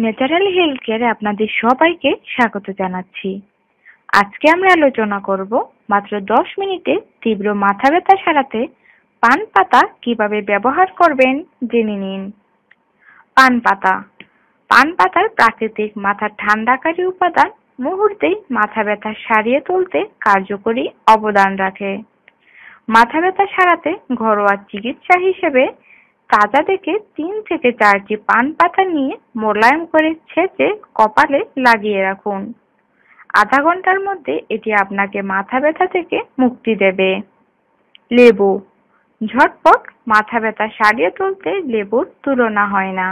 Natural health কেয়ারে আপনাদের সবাইকে স্বাগত জানাচ্ছি। আজকে আমরা আলোচনা করব মাত্র দশ মিনিটে তীব্র মাথা ব্যথা সারাতে পান পাতা কীভাবে ব্যবহার করবেন জেনে নিন। পান পাতা। পান পাতার প্রাকৃতিক মাথা ঠান্ডাকারী উপাদান মুহূর্তেই মাথা ব্যথা সারিয়ে তুলতে কার্যকরী অবদান রাখে। মাথা ব্যথা সারাতে ঘরোয়া চিকিৎসা হিসেবে তাজা দেখে তিন থেকে চারটি পান পাতা নিয়ে মোলায়েম করে ছেঁচে কপালে লাগিয়ে রাখুন। আধা ঘণ্টার মধ্যে এটি আপনাকে মাথা ব্যথা থেকে মুক্তি দেবে। লেবু। ঝটপট মাথা ব্যথা সারিয়ে তুলতে লেবুর তুলনা হয় না।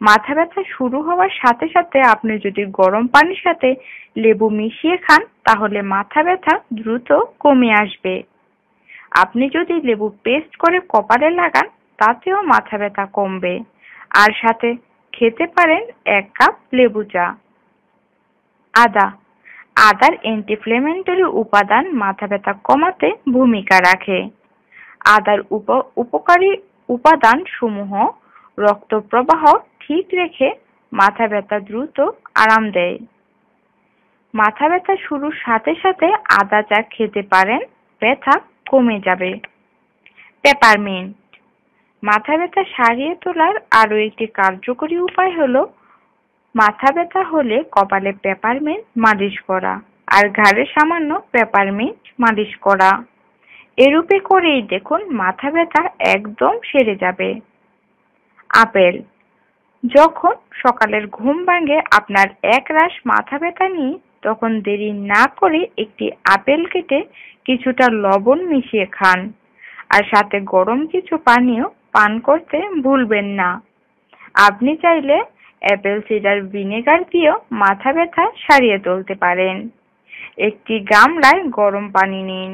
মাথা ব্যথা শুরু হওয়ার সাথে সাথে আপনি যদি গরম পানির সাথে লেবু মিশিয়ে খান, তাহলে মাথা ব্যথা দ্রুত কমে আসবে। আপনি যদি লেবু পেস্ট করে কপালে লাগান তাতেও মাথা ব্যথা কমবে। আর সাথে খেতে পারেন এক কাপ লেবু চা। আদা। আদার অ্যান্টিফ্লেমেন্টারি উপাদান মাথা ব্যথা কমাতে ভূমিকা রাখে। আদার উপ উপকারী উপাদান সমূহ রক্ত প্রবাহ ঠিক রেখে মাথা ব্যথা দ্রুত আরাম দেয়। মাথা ব্যথা শুরুর সাথে সাথে আদা চা খেতে পারেন, ব্যথা কমে যাবে। পেপারমিন্ট মাথা ব্যথা সারিয়ে তোলার আরও একটি কার্যকরী উপায় হল মাথা ব্যথা হলে কপালে পেপারমেন্ট মালিশ করা আর ঘাড়ে সামান্য পেপারমেন্ট মালিশ করা। এরূপে করেই দেখুন মাথা ব্যথা একদম সেরে যাবে। আপেল, যখন সকালের ঘুম ভাঙে আপনার এক রাশ মাথা ব্যথা নিয়ে তখন দেরি না করে একটি আপেল কেটে কিছুটা লবণ মিশিয়ে খান আর সাথে গরম কিছু পানীয় পান করতে ভুলবেন না। আপনি চাইলে অ্যাপেল সিডার ভিনেগার দিয়েও মাথা ব্যথা সারিয়ে তুলতে পারেন। একটি গামলায় গরম পানি নিন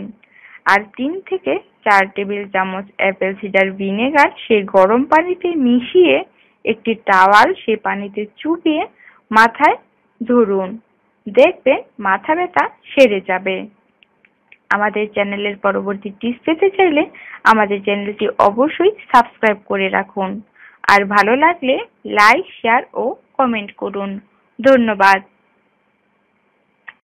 আর তিন থেকে চার টেবিল চামচ অ্যাপেল সিডার ভিনেগার সেই গরম পানিতে মিশিয়ে একটি টাওয়াল সে পানিতে চুবিয়ে মাথায় ধরুন। দেখবেন মাথা ব্যথা সেরে যাবে। আমাদের চ্যানেলের পরবর্তী টিপস পেতে চাইলে আমাদের চ্যানেলটি অবশ্যই সাবস্ক্রাইব করে রাখুন। আর ভালো লাগলে লাইক শেয়ার ও কমেন্ট করুন। ধন্যবাদ।